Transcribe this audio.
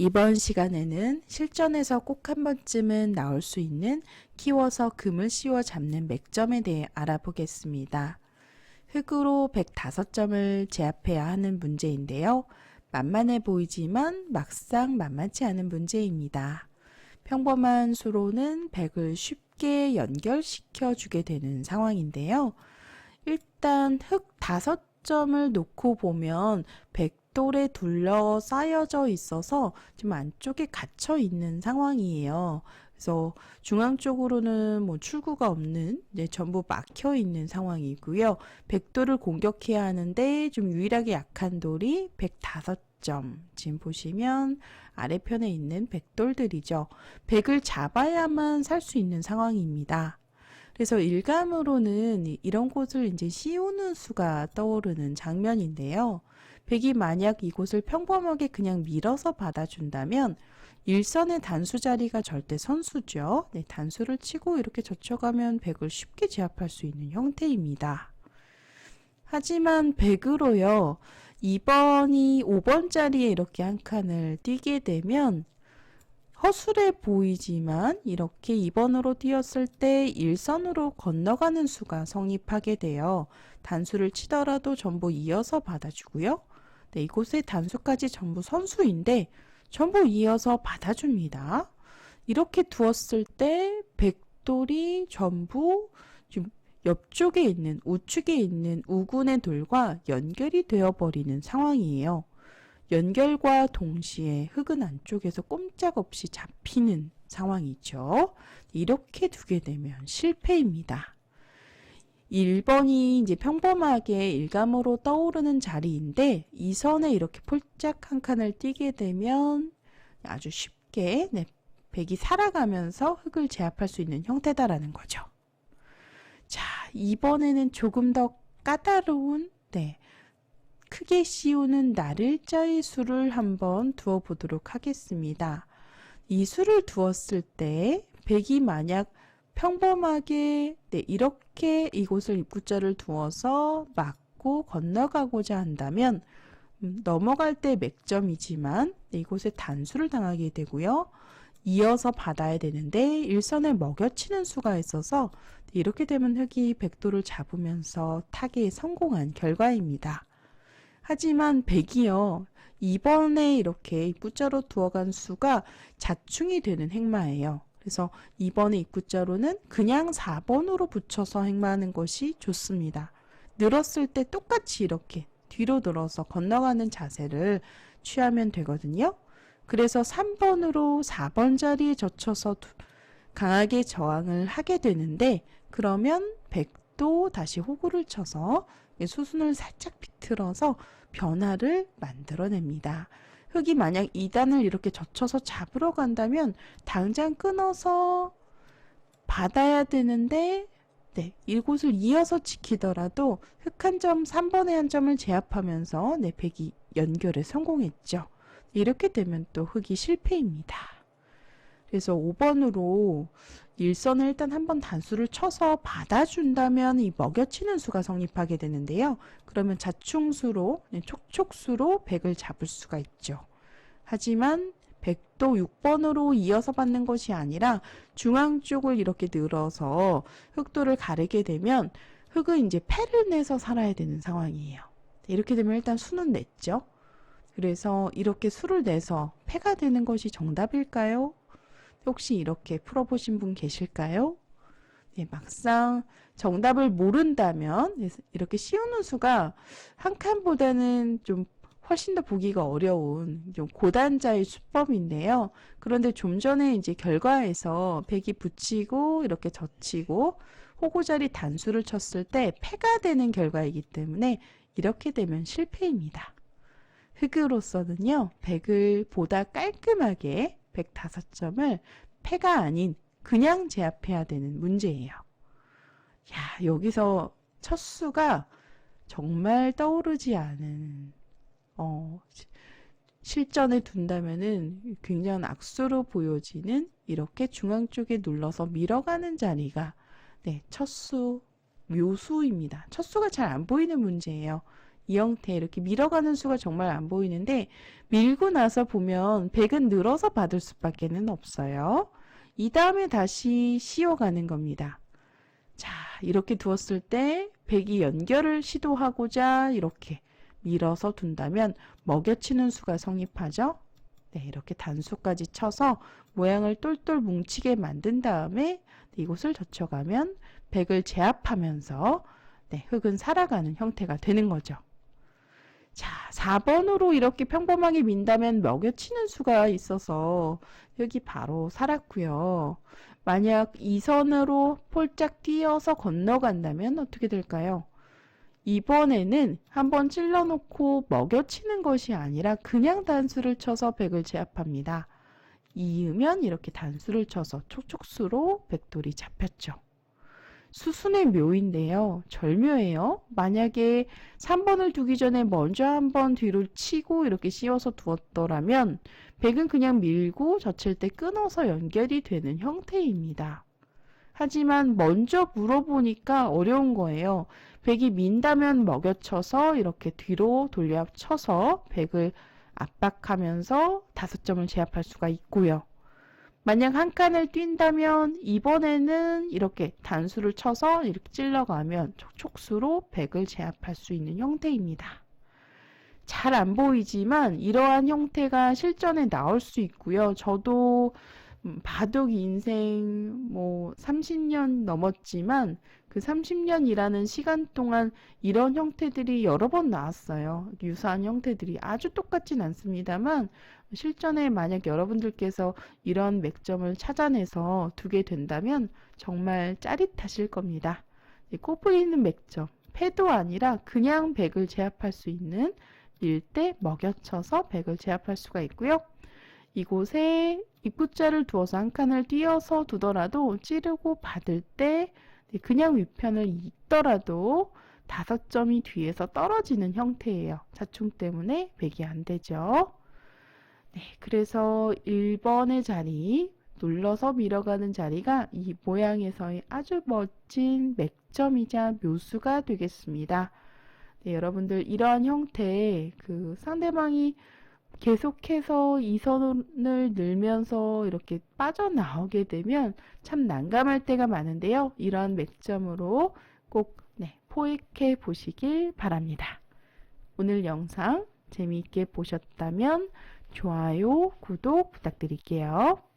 이번 시간에는 실전에서 꼭 한 번쯤은 나올 수 있는 키워서 금을 씌워 잡는 맥점에 대해 알아보겠습니다. 흙으로 105점을 제압해야 하는 문제인데요. 만만해 보이지만 막상 만만치 않은 문제입니다. 평범한 수로는 100을 쉽게 연결시켜 주게 되는 상황인데요. 일단 흙 5점을 놓고 보면 백돌에 둘러싸여져 있어서 지금 안쪽에 갇혀 있는 상황이에요. 그래서 중앙 쪽으로는 뭐 출구가 없는 네, 전부 막혀 있는 상황이고요. 백돌을 공격해야 하는데 좀 유일하게 약한 돌이 105 점. 지금 보시면 아래편에 있는 백돌들이죠. 백을 잡아야만 살 수 있는 상황입니다. 그래서 일감으로는 이- 이런 곳을 이제 씌우는 수가 떠오르는 장면인데요. 백이 만약 이곳을 평범하게 그냥 밀어서 받아준다면 일선의 단수 자리가 절대 선수죠. 네, 단수를 치고 이렇게 젖혀가면 백을 쉽게 제압할 수 있는 형태입니다. 하지만 백으로요. 2번이 5번 자리에 이렇게 한 칸을 띄게 되면 허술해 보이지만 이렇게 2번으로 띄었을 때 일선으로 건너가는 수가 성립하게 돼요. 단수를 치더라도 전부 이어서 받아주고요. 네, 이곳의 단수까지 전부 선수인데 전부 이어서 받아줍니다. 이렇게 두었을 때 백돌이 전부 지금 옆쪽에 있는 우측에 있는 우군의 돌과 연결이 되어버리는 상황이에요. 연결과 동시에 흙은 안쪽에서 꼼짝없이 잡히는 상황이죠. 이렇게 두게 되면 실패입니다. 1번이 이제 평범하게 일감으로 떠오르는 자리인데 이 선에 이렇게 폴짝 한 칸을 띄게 되면 아주 쉽게 네, 백이 살아가면서 흙을 제압할 수 있는 형태다라는 거죠. 자, 이번에는 조금 더 까다로운 네, 크게 씌우는 나를자의 수를 한번 두어 보도록 하겠습니다. 이 수를 두었을 때 백이 만약 평범하게 네, 이렇게 이곳을 입구자를 두어서 막고 건너가고자 한다면 음, 넘어갈 때 맥점이지만 네, 이곳에 단수를 당하게 되고요. 이어서 받아야 되는데 일선을 먹여치는 수가 있어서 네, 이렇게 되면 흙이 백도를 잡으면서 타기에 성공한 결과입니다. 하지만 백이요. 2번에 이렇게 입구자로 두어간 수가 자충이 되는 행마예요. 그래서 2번의 입구자로는 그냥 4번으로 붙여서 행마하는 것이 좋습니다. 늘었을 때 똑같이 이렇게 뒤로 늘어서 건너가는 자세를 취하면 되거든요. 그래서 3번으로 4번 자리에 젖혀서 두- 강하게 저항을 하게 되는데 그러면 백도 다시 호구를 쳐서 수순을 살짝 비틀어서 변화를 만들어냅니다. 흙이 만약 2단을 이렇게 젖혀서 잡으러 간다면 당장 끊어서 받아야 되는데 네, 이곳을 이어서 지키더라도 흙 한 점, 3번의 한 점을 제압하면서 네, 백이 연결에 성공했죠. 이렇게 되면 또 흙이 실패입니다. 그래서 5번으로 일선을 일단 한번 단수를 쳐서 받아준다면 이 먹여치는 수가 성립하게 되는데요. 그러면 자충수로, 네, 촉촉수로 100을 잡을 수가 있죠. 하지만 100도 6번으로 이어서 받는 것이 아니라 중앙 쪽을 이렇게 늘어서 흑도를 가르게 되면 흙은 이제 패를 내서 살아야 되는 상황이에요. 이렇게 되면 일단 수는 냈죠. 그래서 이렇게 수를 내서 패가 되는 것이 정답일까요? 혹시 이렇게 풀어보신 분 계실까요? 네, 막상 정답을 모른다면 네, 이렇게 씌우는 수가 한 칸보다는 좀 훨씬 더 보기가 어려운 좀 고단자의 수법인데요. 그런데 좀 전에 이제 결과에서 백이 붙이고 이렇게 젖히고 호구자리 단수를 쳤을 때 패가 되는 결과이기 때문에 이렇게 되면 실패입니다. 흙으로서는요, 백을 보다 깔끔하게 105점을 패가 아닌 그냥 제압해야 되는 문제예요. 야, 여기서 첫 수가 정말 떠오르지 않은, 어, 시- 실전에 둔다면은 굉장한 악수로 보여지는 이렇게 중앙 쪽에 눌러서 밀어가는 자리가, 네, 첫 수, 묘수입니다. 첫 수가 잘 안 보이는 문제예요. 이 형태 이렇게 밀어가는 수가 정말 안 보이는데 밀고 나서 보면 백은 늘어서 받을 수밖에는 없어요. 이 다음에 다시 씌워가는 겁니다. 자, 이렇게 두었을 때 백이 연결을 시도하고자 이렇게 밀어서 둔다면 먹여치는 수가 성립하죠. 네, 이렇게 단수까지 쳐서 모양을 똘똘 뭉치게 만든 다음에 이곳을 젖혀가면 백을 제압하면서 네, 흙은 살아가는 형태가 되는 거죠. 자, 4번으로 이렇게 평범하게 민다면 먹여치는 수가 있어서 여기 바로 살았고요. 만약 2선으로 폴짝 뛰어서 건너간다면 어떻게 될까요? 이번에는 한번 찔러놓고 먹여치는 것이 아니라 그냥 단수를 쳐서 백을 제압합니다. 이으면 이렇게 단수를 쳐서 촉촉수로 백돌이 잡혔죠. 수순의 묘인데요. 절묘해요. 만약에 3번을 두기 전에 먼저 한 번 뒤로 치고 이렇게 씌워서 두었더라면 백은 그냥 밀고 젖힐 때 끊어서 연결이 되는 형태입니다. 하지만 먼저 물어보니까 어려운 거예요. 백이 민다면 먹여쳐서 이렇게 뒤로 돌려 쳐서 백을 압박하면서 다섯 점을 제압할 수가 있고요. 만약 한 칸을 뛴다면 이번에는 이렇게 단수를 쳐서 이렇게 찔러가면 촉촉수로 백을 제압할 수 있는 형태입니다. 잘 안 보이지만 이러한 형태가 실전에 나올 수 있고요. 저도 음, 바둑 인생 뭐 30년 넘었지만 그 30년이라는 시간 동안 이런 형태들이 여러 번 나왔어요. 유사한 형태들이 아주 똑같진 않습니다만 실전에 만약 여러분들께서 이런 맥점을 찾아내서 두게 된다면 정말 짜릿하실 겁니다. 꼽보이는 맥점, 패도 아니라 그냥 백을 제압할 수 있는 밀대 먹여쳐서 백을 제압할 수가 있고요. 이곳에 입구자를 두어서 한 칸을 띄어서 두더라도 찌르고 받을 때 그냥 위편을 잇더라도 다섯 점이 뒤에서 떨어지는 형태예요. 자충 때문에 백이 안 되죠. 네, 그래서 1번의 자리, 눌러서 밀어가는 자리가 이 모양에서의 아주 멋진 맥점이자 묘수가 되겠습니다. 네, 여러분들 이러한 형태의 그 상대방이 계속해서 이 선을 늘면서 이렇게 빠져나오게 되면 참 난감할 때가 많은데요. 이러한 맥점으로 꼭 네, 포획해 보시길 바랍니다. 오늘 영상 재미있게 보셨다면 좋아요, 구독 부탁드릴게요.